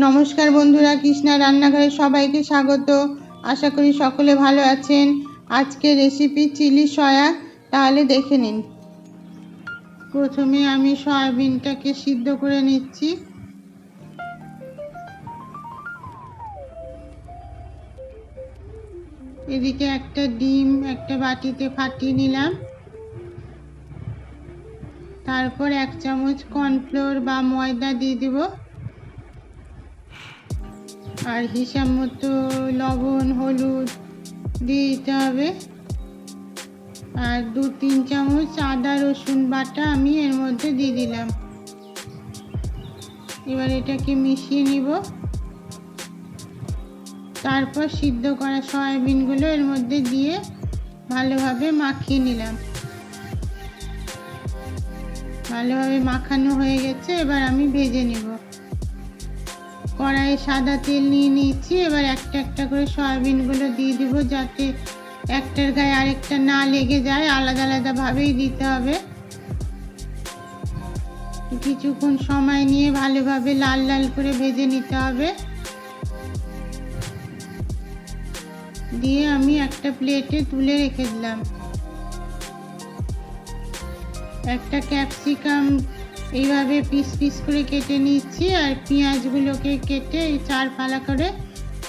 নমস্কার বন্ধুরা, কৃষ্ণা রান্নাঘরে সবাইকে স্বাগত। আশা করি সকলে ভালো আছেন। আজকে রেসিপি চিলি সয়া, তাহলে দেখে নিন। প্রথমে আমি সয়াবিনটাকে সিদ্ধ করে নিচ্ছি। এদিকে একটা ডিম একটা বাটিতে ফাটিয়ে নিলাম। তারপর এক চামচ কর্নফ্লোর বা ময়দা দিয়ে দেব। আর হিসাব মতো লবণ, হলুদ দিয়ে দিতে হবে। আর দু, তিন চামচ আদা, রসুন বাটা আমি এর মধ্যে দিয়ে দিলাম। এবার এটাকে মিশিয়ে নিব। তারপর সিদ্ধ করা সয়াবিনগুলো এর মধ্যে দিয়ে ভালোভাবে মাখিয়ে নিলাম। ভালোভাবে মাখানো হয়ে গেছে, এবার আমি ভেজে নেব। কড়াইয়ে সাদা তেল নিয়ে নিচ্ছি এবার একটা একটা করে সয়াবিনগুলো দিয়ে দিব যাতে একটার গায়ে আরেকটা না লেগে যায়, আলাদা আলাদাভাবেই দিতে হবে। কিছুক্ষণ সময় নিয়ে ভালোভাবে লাল লাল করে ভেজে নিতে হবে। দিয়ে আমি একটা প্লেটে তুলে রেখে দিলাম। একটা ক্যাপসিকাম এইভাবে পিস পিস করে কেটে নিচ্ছি আর পেঁয়াজগুলোকে কেটে চার ফালা করে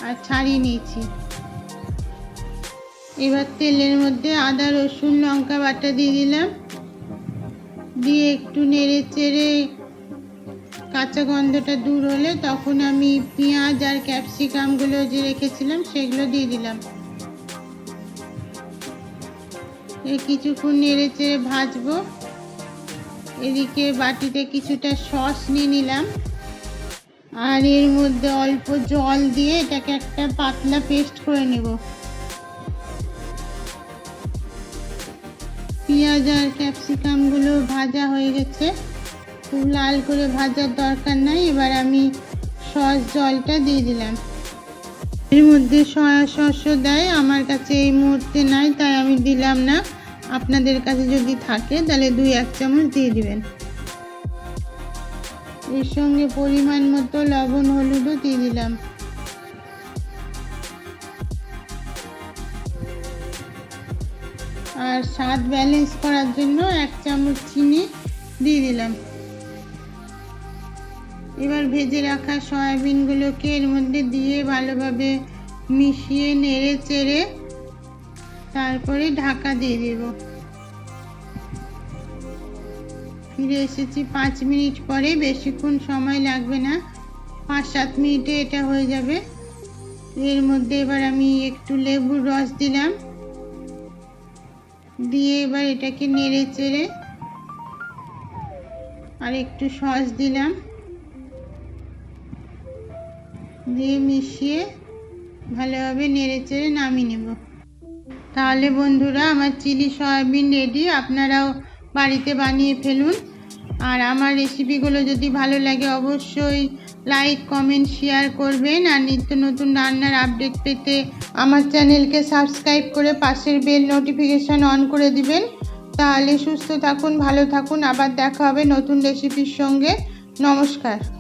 আর ছাড়িয়ে নিয়েছি এবার তেলের মধ্যে আদা, রসুন, লঙ্কা বাটা দিয়ে দিলাম। দিয়ে একটু নেড়ে চেড়ে কাঁচা গন্ধটা দূর হলে তখন আমি পেঁয়াজ আর ক্যাপসিকামগুলো যে রেখেছিলাম সেগুলো দিয়ে দিলাম। কিছুক্ষণ নেড়ে চেড়ে ভাজবো। এদিকে বাটিতে কিছুটা সস নিয়ে নিলাম। আর এর মধ্যে অল্প জল দিয়ে এটাকে একটা পাতলা পেস্ট করে নেব। পেঁয়াজ আর ক্যাপসিকামগুলো ভাজা হয়ে গেছে। খুব লাল করে ভাজার দরকার নাই। এবার আমি সস জলটা দিয়ে দিলাম। এর মধ্যে সয়া সসও দেয়। আমার কাছে এই মুহূর্তে নাই, তাই আমি দিলাম না। আপনাদের কাছে যদি থাকে, তাহলে দুই, এক চামচ দিয়ে দিবেন। এর সঙ্গে পরিমাণ মতো লবণ, হলুদও দিয়ে দিলাম। আর স্বাদ ব্যালেন্স করার জন্য এক চামচ চিনি দিয়ে দিলাম। এবার ভেজে রাখা সয়াবিনগুলোকে এর মধ্যে দিয়ে ভালোভাবে মিশিয়ে নেড়ে চেড়ে তারপরে ঢাকা দিয়ে দেব। ফিরে এসেছি পাঁচ মিনিট পরে, বেশিক্ষণ সময় লাগবে না। পাঁচ সাত মিনিটে এটা হয়ে যাবে। এর মধ্যে এবার আমি একটু লেবুর রস দিলাম। দিয়ে এবার এটাকে নেড়ে চেড়ে আর একটু সস দিলাম। দিয়ে মিশিয়ে ভালোভাবে নেড়ে চেড়ে নামিয়ে নেব। তাহলে বন্ধুরা, আমার চিলি সয়াবিন রেডি। আপনারাও বাড়িতে বানিয়ে ফেলুন। আর আমার রেসিপিগুলো যদি ভালো লাগে, অবশ্যই লাইক কমেন্ট শেয়ার করবেন। আর নিত্য নতুন রান্নার আপডেট পেতে আমার চ্যানেলকে সাবস্ক্রাইব করে পাশের বেল নোটিফিকেশান অন করে দিবেন। তাহলে সুস্থ থাকুন, ভালো থাকুন। আবার দেখা হবে নতুন রেসিপির সঙ্গে। নমস্কার।